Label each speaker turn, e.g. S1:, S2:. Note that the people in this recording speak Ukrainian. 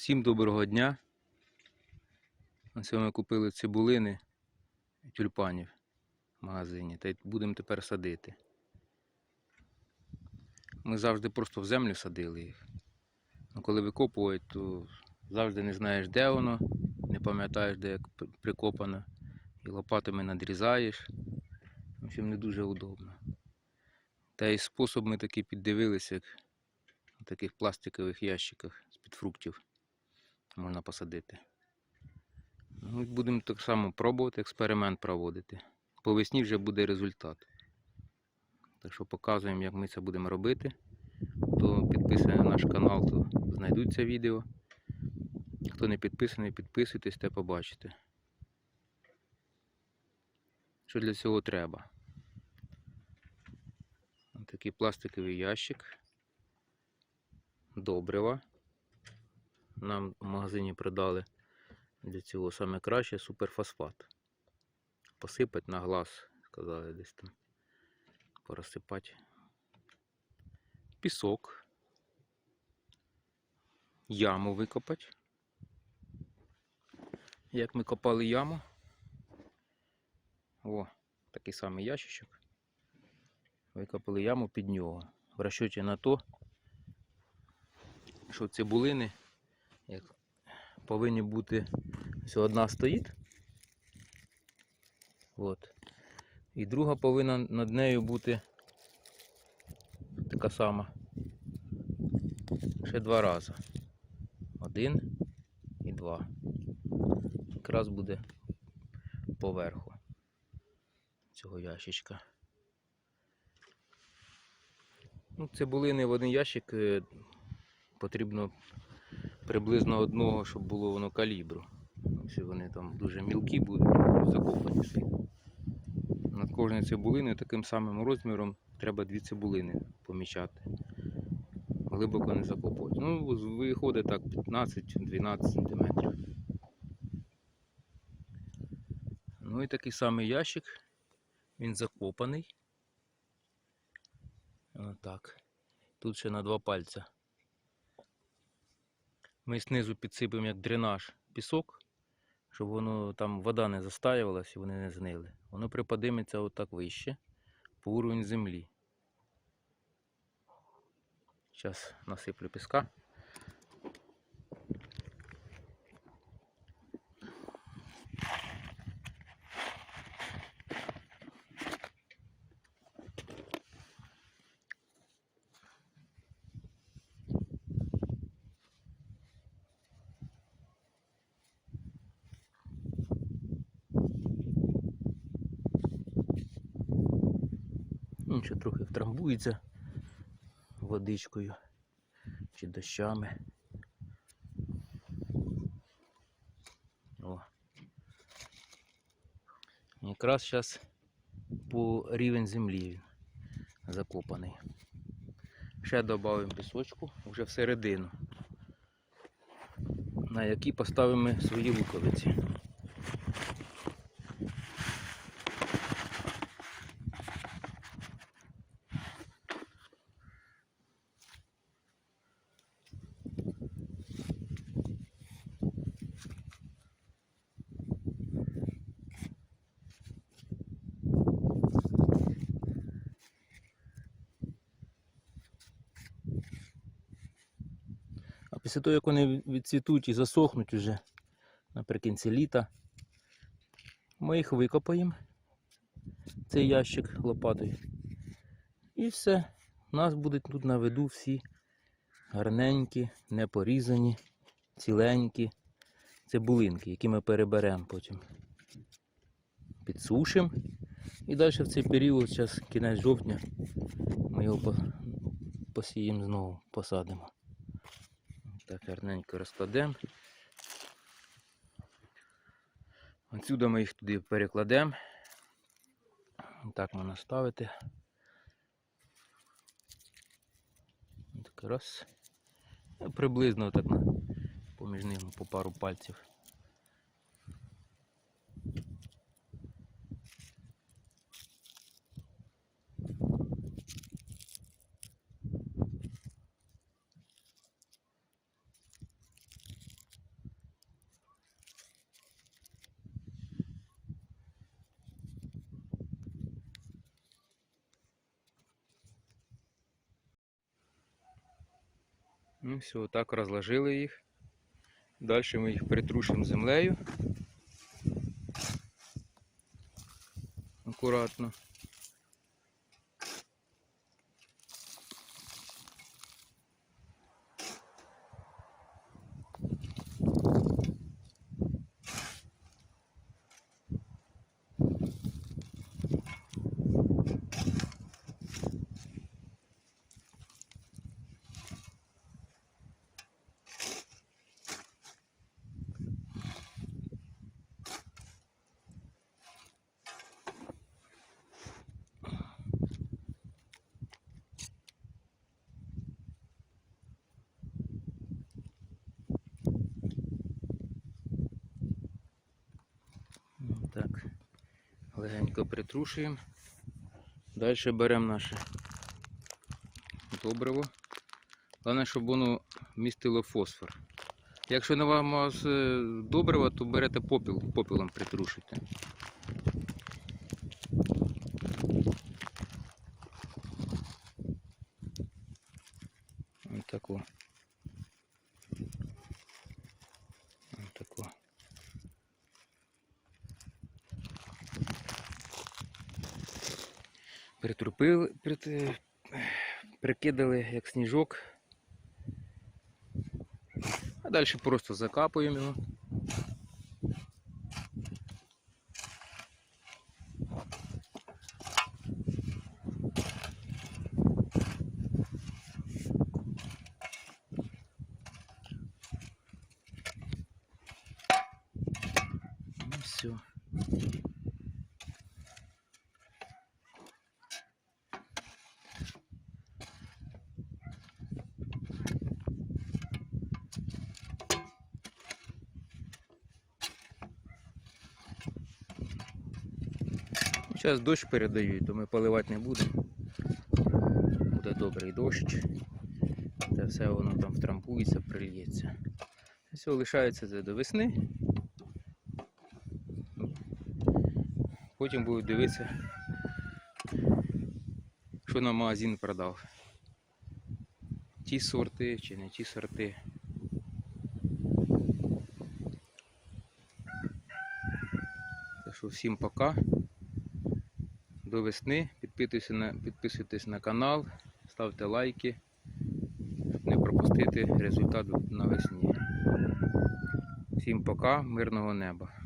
S1: Всім доброго дня. Ось ми купили цибулини тюльпанів в магазині та й будемо тепер садити. Ми завжди просто в землю садили їх. Ну, коли викопують, то завжди не знаєш, де воно, не пам'ятаєш, де як прикопано. І лопатами надрізаєш. В общем, не дуже удобно. Та й спосіб ми такий піддивилися, як в таких пластикових ящиках з-під фруктів можна посадити. Ну, будемо так само пробувати, експеримент проводити. По весні вже буде результат. Так що показуємо, як ми це будемо робити. Хто підписаний на наш канал, то знайдуть це відео. Хто не підписаний, підписуйтесь та побачите. Що для цього треба? Такий пластиковий ящик. Добрива. Нам в магазині продали для цього саме краще суперфосфат. Посипать на глаз, сказали десь там. Порозсипати. Пісок. Яму викопати. Як ми копали яму. О, такий самий ящичок. Викопали яму під нього. В розчоті на то, що цибулини як повинні бути ось одна стоїть. От. І друга повинна над нею бути така сама. Ще два рази. Один і два. Якраз буде поверху цього ящичка. Ну, цибулини в один ящик е, потрібно приблизно одного, щоб було воно калібру. Якщо вони там дуже мілкі будуть, закопані всі. Над кожною цибулиною таким самим розміром треба дві цибулини помічати. Глибоко не закопувати. Ну, виходить так 15-12 см. Ну і такий самий ящик. Він закопаний. Отак. Тут ще на два пальця. Ми знизу підсипемо як дренаж пісок, щоб воно там вода не застаювалась і вони не знили. Воно приподиметься отак вище по уровень землі. Зараз насиплю піска. Ще трохи втрамбується водичкою чи дощами. О. Якраз зараз по рівень землі він закопаний. Ще додаємо пісочку вже всередину, на якій поставимо свої луковиці. Після того, як вони відцвітуть і засохнуть уже наприкінці літа, ми їх викопаємо, цей ящик лопатою. І все. У нас будуть тут на виду всі гарненькі, не порізані, ціленькі цибулинки, які ми переберемо потім. Підсушимо. І далі в цей період, зараз кінець жовтня, ми його по- посіємо знову, посадимо. Так, гарненько розкладемо. Отсюди ми їх туди перекладемо. Так можна ставити. Так раз. Ну, Приблизно так поміж ними по пару пальців. Ну все, так розложили їх. Далі ми їх притрушимо землею. Акуратно. Так, легенько притрушуємо. Далі беремо наше добриво. Головне, щоб воно містило фосфор. Якщо не вам е, добриво, то берете попіл, попілом притрушуйте. Ось тако. Ось тако. Притрупили, прит... прикидали як сніжок. А далі просто закапуємо його. Ну все. Зараз дощ передають, то ми поливати не будемо. Буде добрий дощ. Це все воно там втрампується, прильється. Все лишається це до весни. Потім будуть дивитися, що на магазин продав. Ті сорти чи не ті сорти. Так що всім пока. До весни. Підписуйтесь на, підписуйтесь на канал, ставте лайки, щоб не пропустити результат навесні. Всім пока, мирного неба.